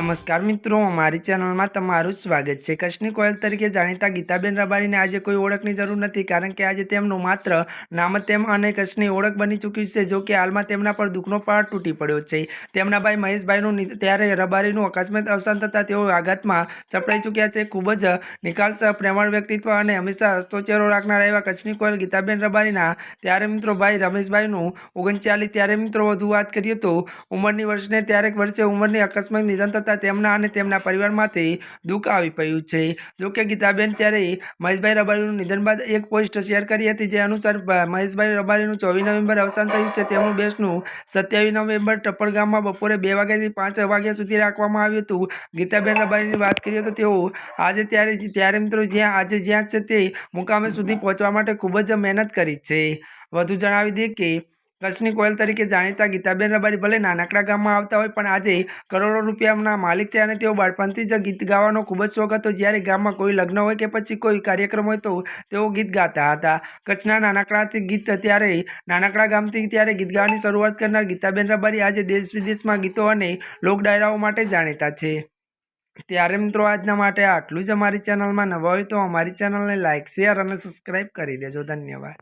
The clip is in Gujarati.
નમસ્કાર મિત્રો, અમારી ચેનલમાં તમારું સ્વાગત છે. કચ્છની કોયલ તરીકે જાણીતા ગીતાબેન રબારીને આજે કોઈ ઓળખની જરૂર નથી, કારણ કે આજે તેમનું માત્ર નામ તેમ અને કચ્છની ઓળખ બની ચૂકી છે, જો કે હાલમાં તેમના પર દુઃખનો પહાડ તૂટી પડ્યો છે. તેમના ભાઈ મહેશભાઈનું ત્યારે રબારીનું અકસ્માત અવસાન થતાં તેઓ આઘાતમાં સપડાઈ ચૂક્યા છે. ખૂબ જ નિકાલસ પ્રેમાળ વ્યક્તિત્વ અને હંમેશા હસતો ચહેરો રાખનાર એવા કચ્છની કોયલ ગીતાબેન રબારીના, ત્યારે મિત્રો ભાઈ રમેશભાઈનું ઓગણચાલીસ, ત્યારે મિત્રો વધુ વાત કરીએ તો ઉંમરની વર્ષને, ત્યારે વર્ષે ઉંમરની અકસ્માત નિધન થતાં તેમના અને તેમના પરિવાર માટે દુઃખ આવી પડ્યું છે. જોકે ગીતાબેન ત્યારે મહેશભાઈ રબારીનું નિધન બાદ એક પોસ્ટ શેર કરી હતી જે અનુસાર મહેશભાઈ રબારીનું ચોવીસ નવેમ્બર અવસાન થયું છે. તેમનું બેસનું સત્યાવીસ નવેમ્બર ટપ્પર ગામમાં બપોરે બે વાગ્યાથી પાંચ વાગ્યા સુધી રાખવામાં આવ્યું હતું. ગીતાબેન રબારીની વાત કરીએ તો તેઓ આજે ત્યારે ત્યારે મિત્રો જ્યાં, આજે જ્યાં છે તે મુકામે સુધી પહોંચવા માટે ખૂબ જ મહેનત કરી છે. વધુ જણાવી દઈએ કે કચ્છની કોયલ તરીકે જાણીતા ગીતાબેન રબારી ભલે નાનકડા ગામમાં આવતા હોય, પણ આજે કરોડો રૂપિયાના માલિક છે અને તેઓ બાળપણથી જ ગીત ગાવાનો ખૂબ જ શોખ હતો. જ્યારે ગામમાં કોઈ લગ્ન હોય કે પછી કોઈ કાર્યક્રમ હોય તો તેઓ ગીત ગાતા હતા. કચ્છના નાનકડાથી ગીત ત્યારે, નાનકડા ગામથી ત્યારે ગીત ગાવાની શરૂઆત કરનાર ગીતાબેન રબારી આજે દેશ વિદેશમાં ગીતો અને લોક ડાયરાઓ માટે જાણીતા છે. ત્યારે મિત્રો, આજના માટે આટલું જ અમારી ચેનલમાં નવા હોય તો અમારી ચેનલને લાઇક શેર અને સબસ્ક્રાઈબ કરી દેજો. ધન્યવાદ.